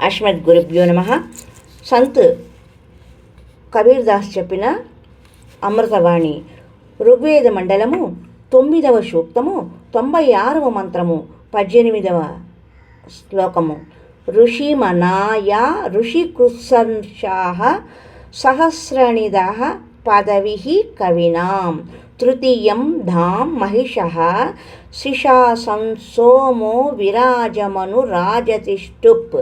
అశ్మద్ గురుభ్యో నమ. సంత్ కబీర్దాస్ చెప్పిన అమృతవాణి. ఋగ్వేద మండలము తొమ్మిదవ సూక్తము తొంభై ఆరవ మంత్రము పద్దెనిమిదవ శ్లోకము. ఋషిమనాయా ఋషికృత్సంశాః సహస్రనిద పదవి కవినాం. తృతీయం ధాం మహిషः శిషాసంసోమో విరాజమను రాజతిష్ఠుప్.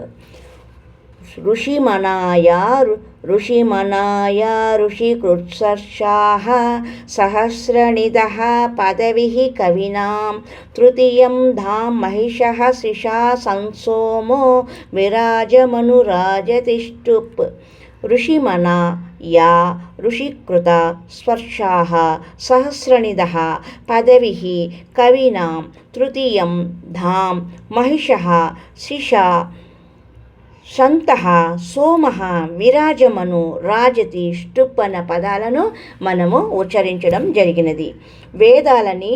ఋషిమనాయ ఋషిమనాయ ఋషికృత్సర్షాः సహస్రనిదः పదవిः కవినాం తృతీయం ధాం మహిషः శిషా సంసోమో విరాజమనురాజతిష్ఠుప్ ఋషిమనా యా ఋషికృత స్పర్శాः సహస్రనిదः పదవిः కవినాం తృతీయం ధాం మహిషः శిషా సంతః సోమః విరాజమను రాజతి స్టుప్ అన్న పదాలను మనము ఉచ్చరించడం జరిగినది. వేదాలని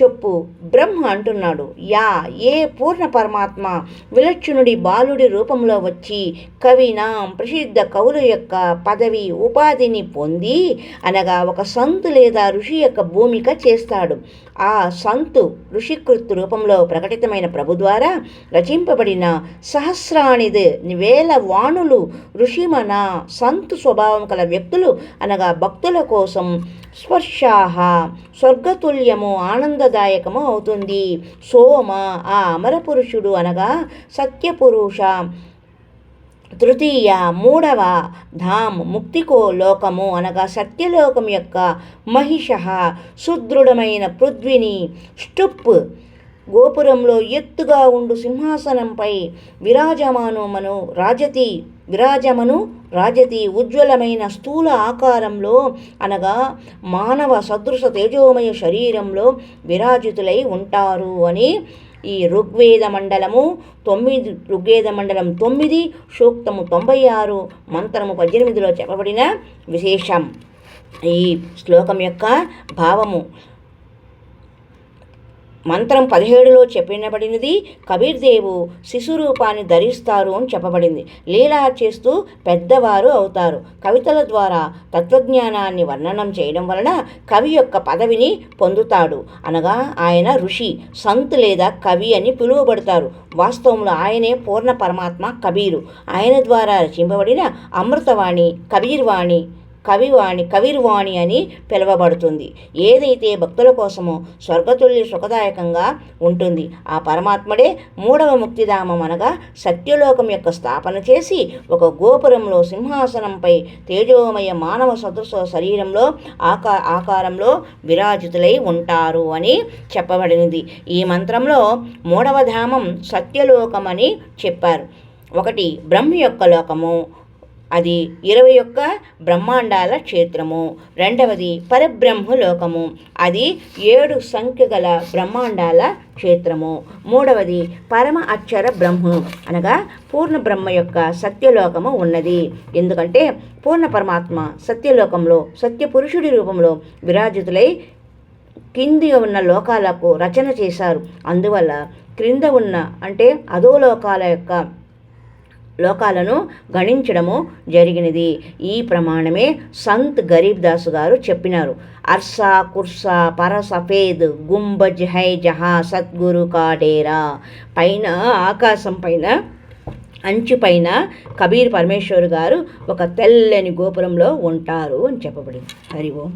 చెప్పు. బ్రహ్మ అంటున్నాడు. యా ఏ పూర్ణ పరమాత్మ విలక్షణుడి బాలుడి రూపంలో వచ్చి కవినాం ప్రసిద్ధ కవుల యొక్క పదవి ఉపాధిని పొంది అనగా ఒక సంతు లేదా ఋషి యొక్క భూమిక చేస్తాడు. ఆ సంతు ఋషికృత్ రూపంలో ప్రకటితమైన ప్రభు ద్వారా రచింపబడిన సహస్రానిది వేల వాణులు ఋషిమన సంతు స్వభావం కల వ్యక్తులు అనగా భక్తుల కోసం స్పర్శాహ స్వర్గతుల్యము ఆనంద ఆనందదాయకము అవుతుంది. సోమ ఆ అమరపురుషుడు అనగా సత్యపురుష. తృతీయ మూడవ ధామ్ ముక్తికో లోకము అనగా సత్యలోకం యొక్క మహిష. సుదృఢమైన పృథ్విని స్టుప్ గోపురంలో ఎత్తుగా ఉండు సింహాసనంపై విరాజమానమను రాజతి విరాజమను రాజతి ఉజ్వలమైన స్థూల ఆకారంలో అనగా మానవ సదృశ తేజోమయ శరీరంలో విరాజితులై ఉంటారు అని ఈ ఋగ్వేద మండలము తొమ్మిది ఋగ్వేద మండలం తొమ్మిది సూక్తము తొంభై ఆరు మంత్రము పద్దెనిమిదిలో చెప్పబడిన విశేషం. ఈ శ్లోకం యొక్క భావము మంత్రం పదిహేడులో చెప్పినబడినది కబీర్ దేవు శిశు రూపాన్ని ధరిస్తారు అని చెప్పబడింది. లీలా చేస్తూ పెద్దవారు అవుతారు. కవితల ద్వారా తత్వజ్ఞానాన్ని వర్ణనం చేయడం వలన కవి యొక్క పదవిని పొందుతాడు. అనగా ఆయన ఋషి సంత్ లేదా కవి అని పిలువబడతారు. వాస్తవంలో ఆయనే పూర్ణ పరమాత్మ కబీరు. ఆయన ద్వారా రచింపబడిన అమృతవాణి కబీర్వాణి కవివాణి కవిర్వాణి అని పిలువబడుతుంది. ఏదైతే భక్తుల కోసమో స్వర్గతుల్లి సుఖదాయకంగా ఉంటుంది ఆ పరమాత్ముడే మూడవ ముక్తిధామం అనగా సత్యలోకం యొక్క స్థాపన చేసి ఒక గోపురంలో సింహాసనంపై తేజోమయ మానవ సదృశ శరీరంలో ఆకా ఆకారంలో విరాజితులై ఉంటారు అని చెప్పబడినది. ఈ మంత్రంలో మూడవ ధామం సత్యలోకం అని చెప్పారు. ఒకటి బ్రహ్మ యొక్క లోకము అది ఇరవై ఒక్క బ్రహ్మాండాల క్షేత్రము. రెండవది పరబ్రహ్మ లోకము. అది ఏడు సంఖ్య గల బ్రహ్మాండాల క్షేత్రము. మూడవది పరమ అక్షర బ్రహ్మ. అనగా పూర్ణ బ్రహ్మ యొక్క సత్యలోకము ఉన్నది. ఎందుకంటే పూర్ణ పరమాత్మ సత్యలోకంలో సత్యపురుషుడి రూపంలో విరాజితులై కింది ఉన్న లోకాలకు రచన చేశారు. అందువల్ల క్రింద ఉన్న అంటే అధోలోకాల యొక్క లోకాలను గణించడము జరిగినది. ఈ ప్రమాణమే సంత్ గరీబ్ దాస్ గారు చెప్పినారు. అర్సా కుర్సా పర సఫేద్ గుంబజ్ హై జహా సద్గురు కాడేరా. పైన ఆకాశం పైన అంచుపైన కబీర్ పరమేశ్వర్ గారు ఒక తెల్లని గోపురంలో ఉంటారు అని చెప్పబడింది. హరి ఓం